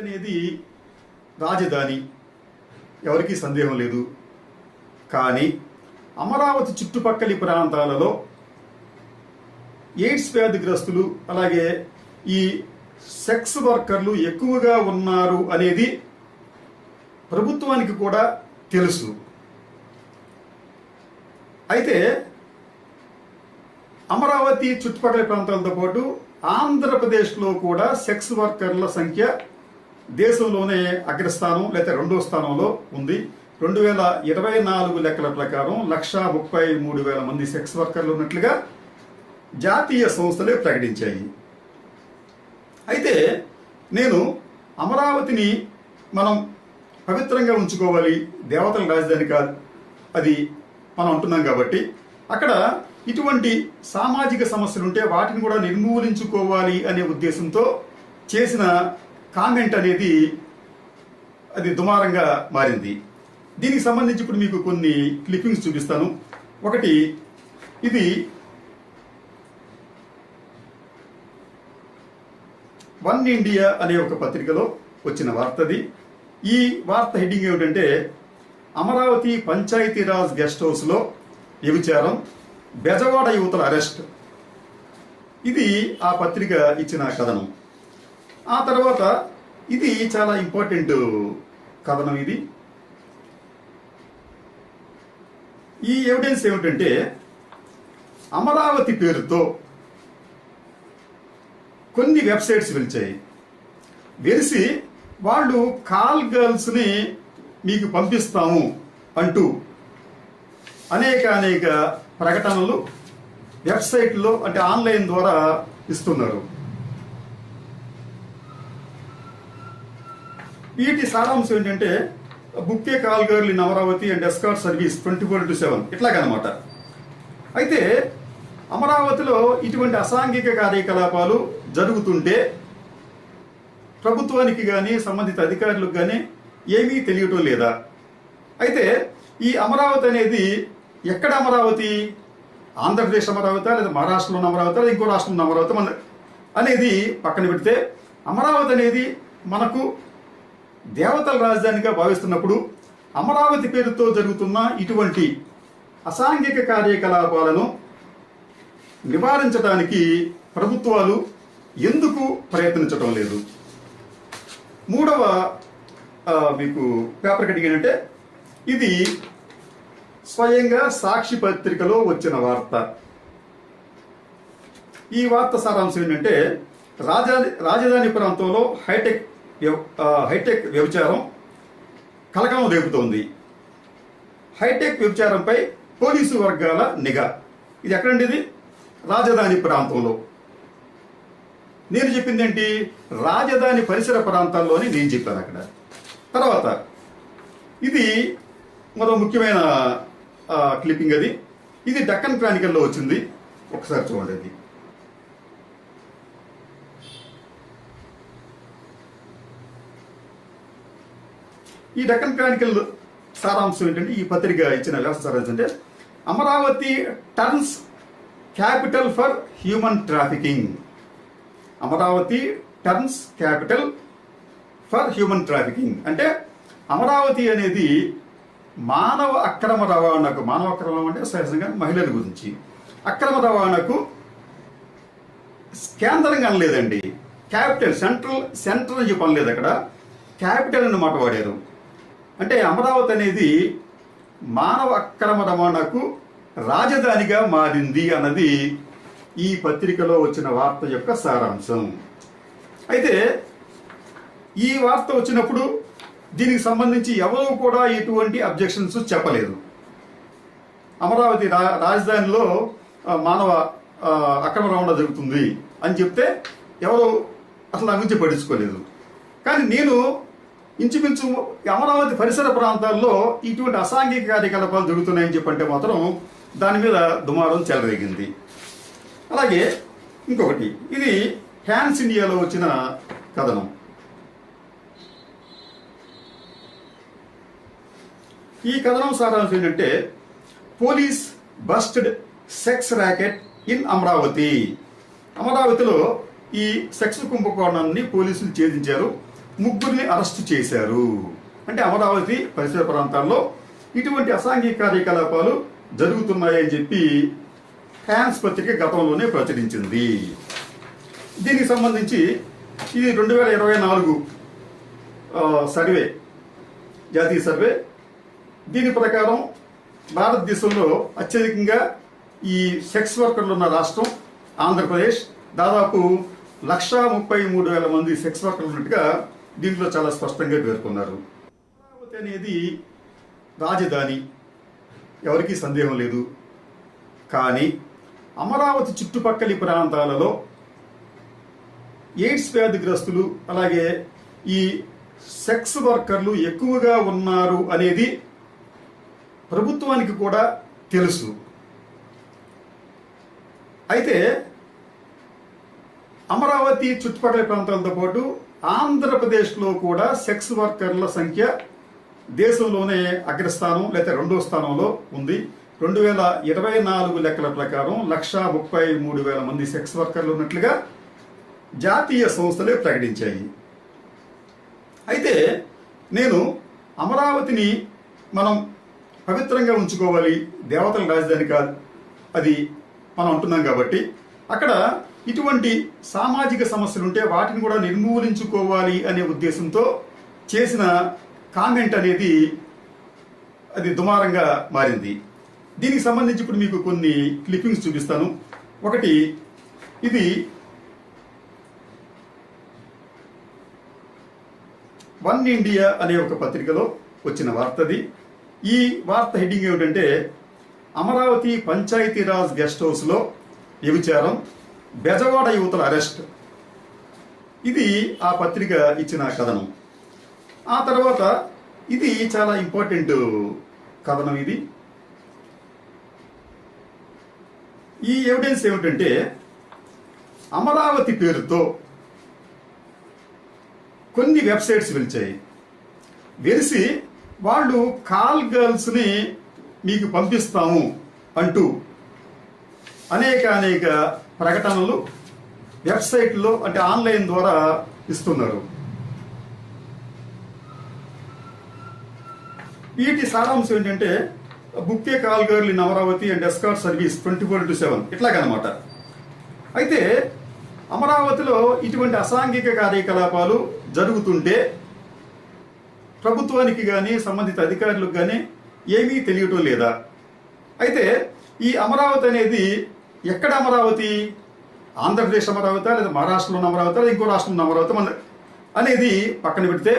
అనేది రాజధాని. ఎవరికీ సందేహం లేదు. కానీ అమరావతి చుట్టుపక్కలి ప్రాంతాలలో ఎయిడ్స్ వ్యాధిగ్రస్తులు అలాగే ఈ సెక్స్ వర్కర్లు ఎక్కువగా ఉన్నారు అనేది ప్రభుత్వానికి కూడా తెలుసు. అయితే అమరావతి చుట్టుపక్కల ప్రాంతాలతో పాటు ఆంధ్రప్రదేశ్లో కూడా సెక్స్ వర్కర్ల సంఖ్య దేశంలోనే అగ్రస్థానం లేదా రెండో స్థానంలో ఉంది. రెండు వేల ఇరవై నాలుగు లెక్కల ప్రకారం లక్షా ముప్పై మూడు వేల మంది సెక్స్ వర్కర్లు ఉన్నట్లుగా జాతీయ సంస్థలే ప్రకటించాయి. అయితే నేను అమరావతిని మనం పవిత్రంగా ఉంచుకోవాలి దేవతల రాజధాని కాదు అది మనం అంటున్నాం కాబట్టి అక్కడ ఇటువంటి సామాజిక సమస్యలు ఉంటే వాటిని కూడా నిర్మూలించుకోవాలి అనే ఉద్దేశంతో చేసిన కామెంట్ అనేది అది దుమారంగా మారింది. దీనికి సంబంధించి ఇప్పుడు మీకు కొన్ని క్లిప్పింగ్స్ చూపిస్తాను. ఒకటి ఇది వన్ ఇండియా అనే ఒక పత్రికలో వచ్చిన వార్తది. ఈ వార్త హెడ్డింగ్ ఏమిటంటే అమరావతి పంచాయతీరాజ్ గెస్ట్ హౌస్లో వ్యభిచారం బెజవాడ యువతల అరెస్ట్. ఇది ఆ పత్రిక ఇచ్చిన కథనం. ఆ తర్వాత ఇది చాలా ఇంపార్టెంట్ కథనం ఇది. ఈ ఎవిడెన్స్ ఏమిటంటే అమరావతి పేరుతో కొన్ని వెబ్సైట్స్ వెలిచాయి. వెలిసి వాళ్ళు కాల్ గర్ల్స్ని మీకు పంపిస్తాము అంటూ అనేక అనేక ప్రకటనలు వెబ్సైట్లో అంటే ఆన్లైన్ ద్వారా ఇస్తున్నారు. వీటి సారాంశం ఏంటంటే బుక్కే call girl in Amaravati and escort service twenty four into seven. ఇట్లాగనమాట. అయితే అమరావతిలో ఇటువంటి అసాంఘిక కార్యకలాపాలు జరుగుతుంటే ప్రభుత్వానికి కానీ సంబంధిత అధికారులకు కానీ ఏమీ తెలియటం లేదా? అయితే ఈ అమరావతి అనేది ఎక్కడ అమరావతి? ఆంధ్రప్రదేశ్ అమరావతి లేదా మహారాష్ట్రలో ఉన్న అమరావతి లేదా ఇంకో రాష్ట్రంలో ఉన్న అమరావతి మన అనేది పక్కన పెడితే అమరావతి అనేది మనకు దేవతల రాజధానిగా భావిస్తున్నప్పుడు అమరావతి పేరుతో జరుగుతున్న ఇటువంటి అసాంఘిక కార్యకలాపాలను నివారించడానికి ప్రభుత్వాలు ఎందుకు ప్రయత్నించడం లేదు? మూడవ మీకు పేపర్ కటింగ్ ఏంటంటే ఇది స్వయంగా సాక్షి పత్రికలో వచ్చిన వార్త. ఈ వార్త సారాంశం ఏంటంటే రాజధాని రాజధాని ప్రాంతంలో హైటెక్ హైటెక్ వ్యభిచారం కలకలం రేపుతోంది. హైటెక్ వ్యభిచారంపై పోలీసు వర్గాల నిఘా. ఇది ఎక్కడండి ఇది? రాజధాని ప్రాంతంలో. నేను చెప్పింది ఏంటి రాజధాని పరిసర ప్రాంతాల్లోని నేను చెప్పాను అక్కడ. తర్వాత ఇది మరో ముఖ్యమైన క్లిప్పింగ్ అది. ఇది డక్కన్ క్రానికల్లో వచ్చింది. ఒకసారి చూడండి ఈ డెక్కన్ క్రానికల్ సారాంశం ఏంటంటే ఈ పత్రిక ఇచ్చిన వ్యాస సారాంశం అంటే Amaravati turns capital for human trafficking. Amaravati turns capital for human trafficking. అంటే అమరావతి అనేది మానవ అక్రమ రవాణాకు మానవ అక్రమం అంటే సహజంగా మహిళల గురించి. అక్రమ రవాణాకు కేంద్రంగా అనలేదండి. క్యాపిటల్ సెంట్రల్ సెంటర్ అని చెప్పి అక్కడ. క్యాపిటల్ అన్నమాట వాడారు అంటే అమరావతి అనేది మానవ అక్రమ రవాణాకు రాజధానిగా మారింది అన్నది ఈ పత్రికలో వచ్చిన వార్త యొక్క సారాంశం. అయితే ఈ వార్త వచ్చినప్పుడు దీనికి సంబంధించి ఎవరూ కూడా ఎటువంటి అబ్జెక్షన్స్ చెప్పలేదు. అమరావతి రా రాజధానిలో మానవ అక్రమ రవాణా జరుగుతుంది అని చెప్తే ఎవరు అసలు దాని గురించి పట్టించుకోలేదు కానీ నేను ఇంచుమించు అమరావతి పరిసర ప్రాంతాల్లో ఇటువంటి అసాంఘిక కార్యకలాపాలు జరుగుతున్నాయని చెప్పంటే మాత్రం దాని మీద దుమారం చెలరేగింది. అలాగే ఇంకొకటి ఇది హ్యాన్స్ ఇండియాలో వచ్చిన కథనం. ఈ కథనం సారాంశం ఏంటంటే police busted sex racket in Amaravati. అమరావతిలో ఈ సెక్స్ కుంభకోణాన్ని పోలీసులు ఛేదించారు. ముగ్గురిని అరెస్టు చేశారు. అంటే అమరావతి పరిసర ప్రాంతాల్లో ఇటువంటి అసాంఘిక కార్యకలాపాలు జరుగుతున్నాయని చెప్పి ఫ్యాన్స్ పత్రిక గతంలోనే ప్రచురించింది. దీనికి సంబంధించి ఇది రెండు వేల ఇరవై నాలుగు సర్వే జాతీయ సర్వే దీని ప్రకారం భారతదేశంలో అత్యధికంగా ఈ సెక్స్ వర్కర్లు ఉన్న రాష్ట్రం ఆంధ్రప్రదేశ్. దాదాపు లక్షా ముప్పై మూడు వేల మంది సెక్స్ వర్కర్లు ఉన్నట్టుగా దీంట్లో చాలా స్పష్టంగా పేర్కొన్నారు. అమరావతి అనేది రాజధాని. ఎవరికీ సందేహం లేదు. కానీ అమరావతి చుట్టుపక్కల ప్రాంతాలలో ఎయిడ్స్ వ్యాధిగ్రస్తులు అలాగే ఈ సెక్స్ వర్కర్లు ఎక్కువగా ఉన్నారు అనేది ప్రభుత్వానికి కూడా తెలుసు. అయితే అమరావతి చుట్టుపక్కల ప్రాంతాలతో పాటు ఆంధ్రప్రదేశ్లో కూడా సెక్స్ వర్కర్ల సంఖ్య దేశంలోనే అగ్రస్థానం లేదా రెండో స్థానంలో ఉంది. రెండు వేల ఇరవై నాలుగు లెక్కల ప్రకారం లక్షా ముప్పై మూడు వేల మంది సెక్స్ వర్కర్లు ఉన్నట్లుగా జాతీయ సంస్థలే ప్రకటించాయి. అయితే నేను అమరావతిని మనం పవిత్రంగా ఉంచుకోవాలి దేవతల రాజధాని కాదు అది మనం అంటున్నాం కాబట్టి అక్కడ ఇటువంటి సామాజిక సమస్యలు ఉంటే వాటిని కూడా నిర్మూలించుకోవాలి అనే ఉద్దేశంతో చేసిన కామెంట్ అనేది అది దుమారంగా మారింది. దీనికి సంబంధించి ఇప్పుడు మీకు కొన్ని క్లిప్పింగ్స్ చూపిస్తాను. ఒకటి ఇది వన్ ఇండియా అనే ఒక పత్రికలో వచ్చిన వార్తది. ఈ వార్త హెడ్డింగ్ ఏమిటంటే అమరావతి పంచాయతీరాజ్ గెస్ట్ హౌస్లో వ్యభిచారం బెజవాడ యువతల అరెస్ట్. ఇది ఆ పత్రిక ఇచ్చిన కథనం. ఆ తర్వాత ఇది చాలా ఇంపార్టెంట్ కథనం ఇది. ఈ ఎవిడెన్స్ ఏమిటంటే అమరావతి పేరుతో కొన్ని వెబ్సైట్స్ వెలిచాయి. వెలిసి వాళ్ళు కాల్ గర్ల్స్ని మీకు పంపిస్తాము అంటూ అనేక అనేక ప్రకటనలు వెబ్సైట్లో అంటే ఆన్లైన్ ద్వారా ఇస్తున్నారు. వీటి సారాంశం ఏంటంటే బుక్కే call girl in Amaravati and escort service twenty four into seven ఇట్లాగనమాట. అయితే అమరావతిలో ఇటువంటి అసాంఘిక కార్యకలాపాలు జరుగుతుంటే ప్రభుత్వానికి కానీ సంబంధిత అధికారులకు కానీ ఏమీ తెలియటం లేదా? అయితే ఈ అమరావతి అనేది ఎక్కడ అమరావతి? ఆంధ్రప్రదేశ్ అమరావతి లేదా మహారాష్ట్రలో అమరావతి లేదా ఇంకో రాష్ట్రంలో అమరావతి మన అనేది పక్కన పెడితే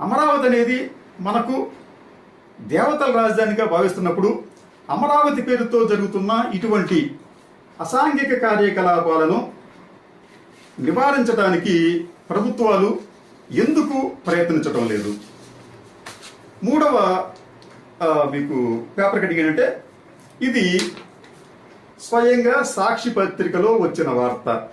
అమరావతి అనేది మనకు దేవతల రాజధానిగా భావిస్తున్నప్పుడు అమరావతి పేరుతో జరుగుతున్న ఇటువంటి అసాంఘిక కార్యకలాపాలను నివారించడానికి ప్రభుత్వాలు ఎందుకు ప్రయత్నించడం లేదు? మూడవ మీకు పేపర్ కటింగ్ ఏంటంటే ఇది స్వయంగా సాక్షి పత్రికలో వచ్చిన వార్త.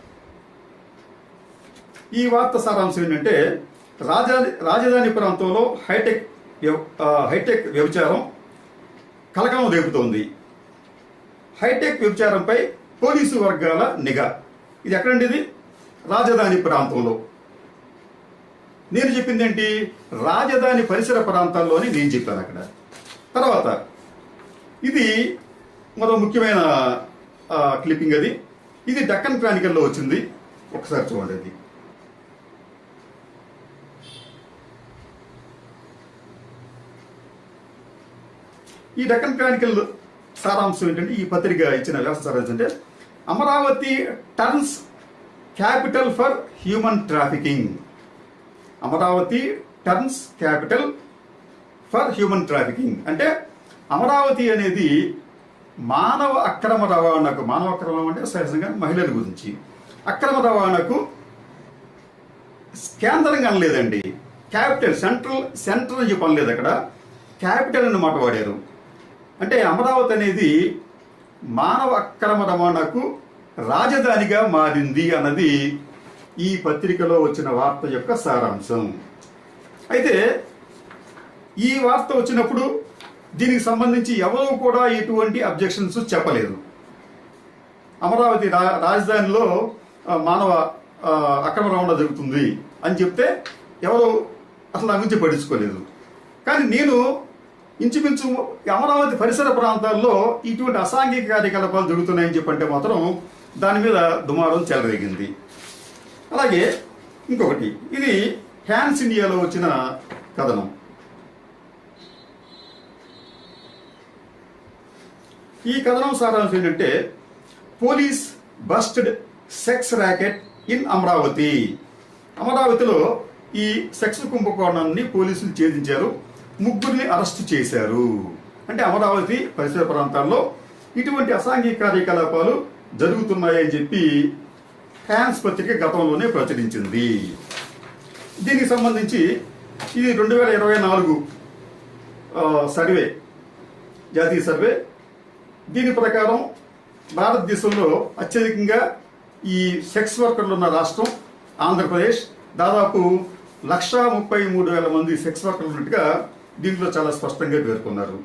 ఈ వార్త సారాంశం ఏంటంటే రాజధాని రాజధాని ప్రాంతంలో హైటెక్ వ్యవ- హైటెక్ వ్యభిచారం కలకలం రేపుతోంది. హైటెక్ వ్యభిచారంపై పోలీసు వర్గాల నిఘా. ఇది ఎక్కడండి ఇది? రాజధాని ప్రాంతంలో. నేను చెప్పింది ఏంటి? రాజధాని పరిసర ప్రాంతాల్లోని నేను చెప్పాను అక్కడ. తర్వాత ఇది మరో ముఖ్యమైన క్లిప్పింగ్ అది. ఇది డక్కన్ క్రానికల్లో వచ్చింది. ఒకసారి చూడండి అది. ఈ డక్కన్ క్రానికల్ సారాంశం ఏంటంటే ఈ పత్రిక ఇచ్చిన వ్యవస్థ సారాంశం అంటే Amaravati turns capital for human trafficking Amaravati turns capital for human trafficking అంటే అమరావతి అనేది మానవ అక్రమ రవాణాకు మానవ అక్రమం అంటే సహజంగా మహిళల గురించి. అక్రమ రవాణాకు కేంద్రంగా అనలేదండి క్యాపిటల్ సెంట్రల్ సెంటర్ నుంచి పనిలేదు అక్కడ. క్యాపిటల్ అని మాట వాడారు. అంటే అమరావతి అనేది మానవ అక్రమ రవాణాకు రాజధానిగా మారింది అన్నది ఈ పత్రికలో వచ్చిన వార్త యొక్క సారాంశం. అయితే ఈ వార్త వచ్చినప్పుడు దీనికి సంబంధించి ఎవరూ కూడా ఎటువంటి అబ్జెక్షన్స్ చెప్పలేదు. అమరావతి రా రాజధానిలో మానవ అక్రమ రవాణా జరుగుతుంది అని చెప్తే ఎవరు అసలు నా గురించి పట్టించుకోలేదు. కానీ నేను ఇంచుమించు అమరావతి పరిసర ప్రాంతాల్లో ఇటువంటి అసాంఘిక కార్యకలాపాలు జరుగుతున్నాయని చెప్పంటే మాత్రం దాని మీద దుమారం చెలరేగింది. అలాగే ఇంకొకటి ఇది హ్యాన్స్ ఇండియాలో వచ్చిన కథనం. ఈ కథనం సారాంశం ఏంటంటే police busted sex racket in Amaravati. అమరావతిలో ఈ సెక్స్ కుంభకోణాన్ని పోలీసులు ఛేదించారు ముగ్గురిని అరెస్టు చేశారు. అంటే అమరావతి పరిసర ప్రాంతాల్లో ఇటువంటి అసాంఘిక కార్యకలాపాలు జరుగుతున్నాయని చెప్పి హ్యాన్స్ పత్రిక గతంలోనే ప్రచురించింది. దీనికి సంబంధించి ఇది రెండు వేల ఇరవై నాలుగు సర్వే జాతీయ సర్వే దీని ప్రకారం భారతదేశంలో అత్యధికంగా ఈ సెక్స్ వర్కర్లు ఉన్న రాష్ట్రం ఆంధ్రప్రదేశ్. దాదాపు లక్షా ముప్పై మూడు వేల మంది సెక్స్ వర్కర్లు ఉన్నట్టుగా దీంట్లో చాలా స్పష్టంగా పేర్కొన్నారు.